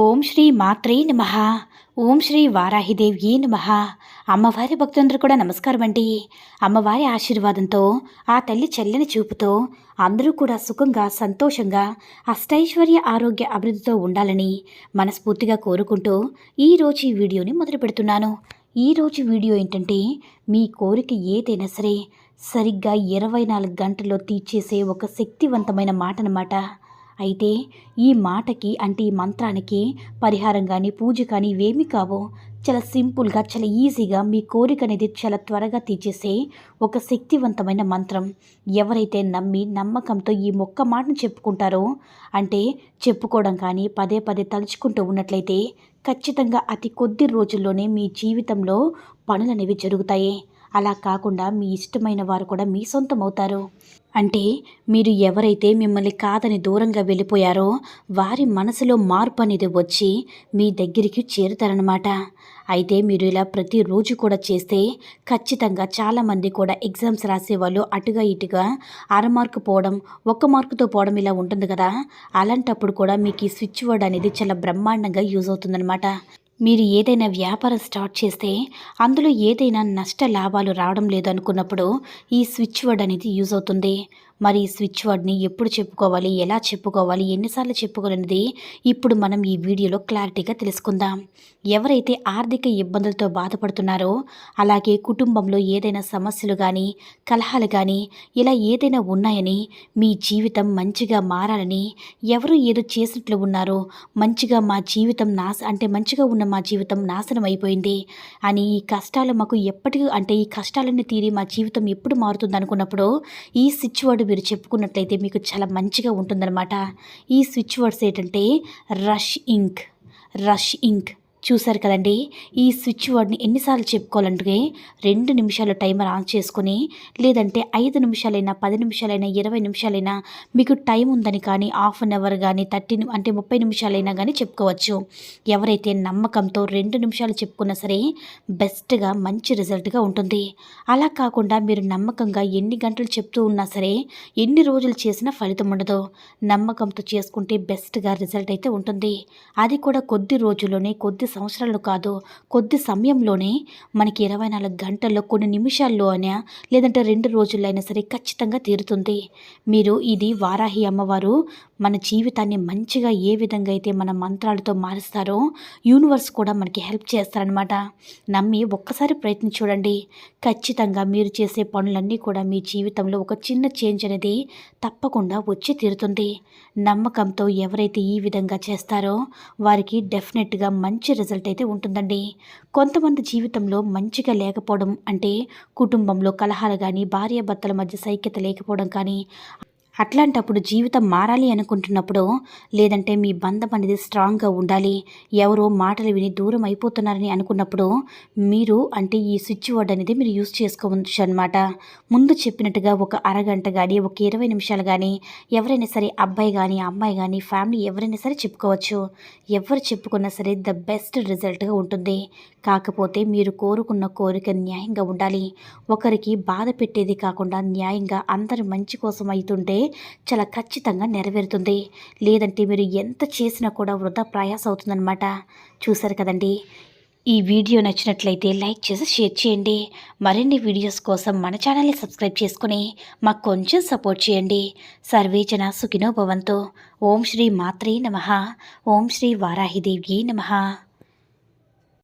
Om Shri మాత్రే నమ. ఓం శ్రీ వారాహిదేవి నమ. అమ్మవారి భక్తులందరూ కూడా నమస్కారం అండి. అమ్మవారి ఆశీర్వాదంతో ఆ తల్లి చెల్లని చూపుతో అందరూ కూడా సుఖంగా సంతోషంగా అష్టైశ్వర్య ఆరోగ్య అభివృద్ధితో ఉండాలని మనస్ఫూర్తిగా కోరుకుంటూ ఈరోజు ఈ వీడియోని మొదలు పెడుతున్నాను. ఈరోజు వీడియో ఏంటంటే మీ కోరిక ఏదైనా సరే సరిగ్గా ఇరవై నాలుగు గంటల్లో తీర్చేసే ఒక శక్తివంతమైన మాట అన్నమాట అయితే ఈ మాటకి అంటే ఈ మంత్రానికి పరిహారం కానీ పూజ కానీ ఇవేమి కావు. చాలా సింపుల్గా చాలా ఈజీగా మీ కోరిక అనేది చాలా త్వరగా తీర్చేసే ఒక శక్తివంతమైన మంత్రం. ఎవరైతే నమ్మి నమ్మకంతో ఈ మొక్క మాటను చెప్పుకుంటారో అంటే చెప్పుకోవడం కానీ పదే పదే తలుచుకుంటూ ఉన్నట్లయితే ఖచ్చితంగా అతి కొద్ది రోజుల్లోనే మీ జీవితంలో పనులు అనేవి జరుగుతాయి. అలా కాకుండా మీ ఇష్టమైన వారు కూడా మీ సొంతం అవుతారు అంటే మీరు ఎవరైతే మిమ్మల్ని కాదని దూరంగా వెళ్ళిపోయారో వారి మనసులో మార్పు అనేది వచ్చి మీ దగ్గరికి చేరుతారనమాట అయితే మీరు ఇలా ప్రతిరోజు కూడా చేస్తే ఖచ్చితంగా చాలామంది కూడా ఎగ్జామ్స్ రాసేవాళ్ళు అటుగా ఇటుగా అర మార్కు పోవడం ఒక్క మార్కుతో పోవడం ఇలా ఉంటుంది కదా. అలాంటప్పుడు కూడా మీకు ఈ స్విచ్ వర్డ్ అనేది చాలా బ్రహ్మాండంగా యూజ్ అవుతుందన్నమాట. మీరు ఏదైనా వ్యాపారం స్టార్ట్ చేస్తే అందులో ఏదైనా నష్ట లాభాలు రావడం లేదు అనుకున్నప్పుడు ఈ స్విచ్ వర్డ్ అనేది యూజ్ అవుతుంది. మరి ఈ స్విచ్ వర్డ్ని ఎప్పుడు చెప్పుకోవాలి ఎలా చెప్పుకోవాలి ఎన్నిసార్లు చెప్పుకోవాలనేది ఇప్పుడు మనం ఈ వీడియోలో క్లారిటీగా తెలుసుకుందాం. ఎవరైతే ఆర్థిక ఇబ్బందులతో బాధపడుతున్నారో అలాగే కుటుంబంలో ఏదైనా సమస్యలు కానీ కలహాలు కానీ ఇలా ఏదైనా ఉన్నాయని మీ జీవితం మంచిగా మారాలని ఎవరు ఏదో చేసినట్లు ఉన్నారో మంచిగా మా జీవితం నాశ అంటే మంచిగా ఉన్న మా జీవితం నాశనం అయిపోయింది అని ఈ కష్టాలు మాకు ఎప్పటికీ అంటే ఈ కష్టాలన్నీ తీరి మా జీవితం ఎప్పుడు మారుతుంది అనుకున్నప్పుడు ఈ స్విచ్ వర్డ్ మీరు చెప్పుకున్నట్లయితే మీకు చాలా మంచిగా ఉంటుందన్నమాట. ఈ స్విచ్ వర్డ్స్ ఏంటంటే రష్ ఇంక్ రష్ ఇంక్. చూశారు కదండి. ఈ స్విచ్ వర్డ్ని ఎన్నిసార్లు చెప్పుకోవాలంటే రెండు నిమిషాలు టైమర్ ఆన్ చేసుకుని లేదంటే ఐదు నిమిషాలైనా పది నిమిషాలైనా ఇరవై నిమిషాలైనా మీకు టైం ఉందని కానీ హాఫ్ అన్ అవర్ కానీ థర్టీ అంటే ముప్పై నిమిషాలైనా కానీ చెప్పుకోవచ్చు. ఎవరైతే నమ్మకంతో రెండు నిమిషాలు చెప్పుకున్నా సరే బెస్ట్గా మంచి రిజల్ట్గా ఉంటుంది. అలా కాకుండా మీరు నమ్మకంగా ఎన్ని గంటలు చెప్తూ ఉన్నా సరే ఎన్ని రోజులు చేసినా ఫలితం ఉండదు. నమ్మకంతో చేసుకుంటే బెస్ట్గా రిజల్ట్ అయితే ఉంటుంది. అది కూడా కొద్ది రోజుల్లోనే కొద్ది సంవత్సరాలు కాదు కొద్ది సమయంలోనే మనకి ఇరవై నాలుగు గంటల్లో కొన్ని నిమిషాల్లో అయినా లేదంటే రెండు రోజుల్లో అయినా సరే ఖచ్చితంగా తీరుతుంది. మీరు ఇది వారాహి అమ్మవారు మన జీవితాన్ని మంచిగా ఏ విధంగా అయితే మన మంత్రాలతో మారుస్తారో యూనివర్స్ కూడా మనకి హెల్ప్ చేస్తారనమాట నమ్మి ఒక్కసారి ప్రయత్నం చూడండి. ఖచ్చితంగా మీరు చేసే పనులన్నీ కూడా మీ జీవితంలో ఒక చిన్న చేంజ్ అనేది తప్పకుండా వచ్చి తీరుతుంది. నమ్మకంతో ఎవరైతే ఈ విధంగా చేస్తారో వారికి డెఫినెట్గా మంచి రిజల్ట్ అయితే ఉంటుందండి. కొంతమంది జీవితంలో మంచిగా లేకపోవడం అంటే కుటుంబంలో కలహాలు కానీ భార్యాభర్తల మధ్య సైక్యత లేకపోవడం కానీ అట్లాంటప్పుడు జీవితం మారాలి అనుకుంటున్నప్పుడు లేదంటే మీ బంధం అనేది స్ట్రాంగ్గా ఉండాలి. ఎవరో మాటలు విని దూరం అయిపోతున్నారని అనుకున్నప్పుడు మీరు అంటే ఈ స్విచ్ వర్డ్ అనేది మీరు యూస్ చేసుకోవచ్చు అనమాట ముందు చెప్పినట్టుగా ఒక అరగంట కానీ ఒక ఇరవై నిమిషాలు కానీ ఎవరైనా సరే అబ్బాయి కానీ అమ్మాయి కానీ ఫ్యామిలీ ఎవరైనా సరే చెప్పుకోవచ్చు. ఎవరు చెప్పుకున్నా సరే ద బెస్ట్ రిజల్ట్గా ఉంటుంది. కాకపోతే మీరు కోరుకున్న కోరిక న్యాయంగా ఉండాలి. ఒకరికి బాధ పెట్టేది కాకుండా న్యాయంగా అందరి మంచి కోసం అవుతుంటే చాలా ఖచ్చితంగా నెరవేరుతుంది. లేదంటే మీరు ఎంత చేసినా కూడా వృధా ప్రయాస అవుతుందన్నమాట చూసారు కదండి? ఈ వీడియో నచ్చినట్లయితే లైక్ చేసి షేర్ చేయండి. మరిన్ని వీడియోస్ కోసం మన ఛానల్ని సబ్స్క్రైబ్ చేసుకుని మాకు కొంచెం సపోర్ట్ చేయండి. సర్వేజన సుఖినో భవంతో ఓం శ్రీ మాత్రే నమ. ఓం శ్రీ వారాహిదేవి నమ.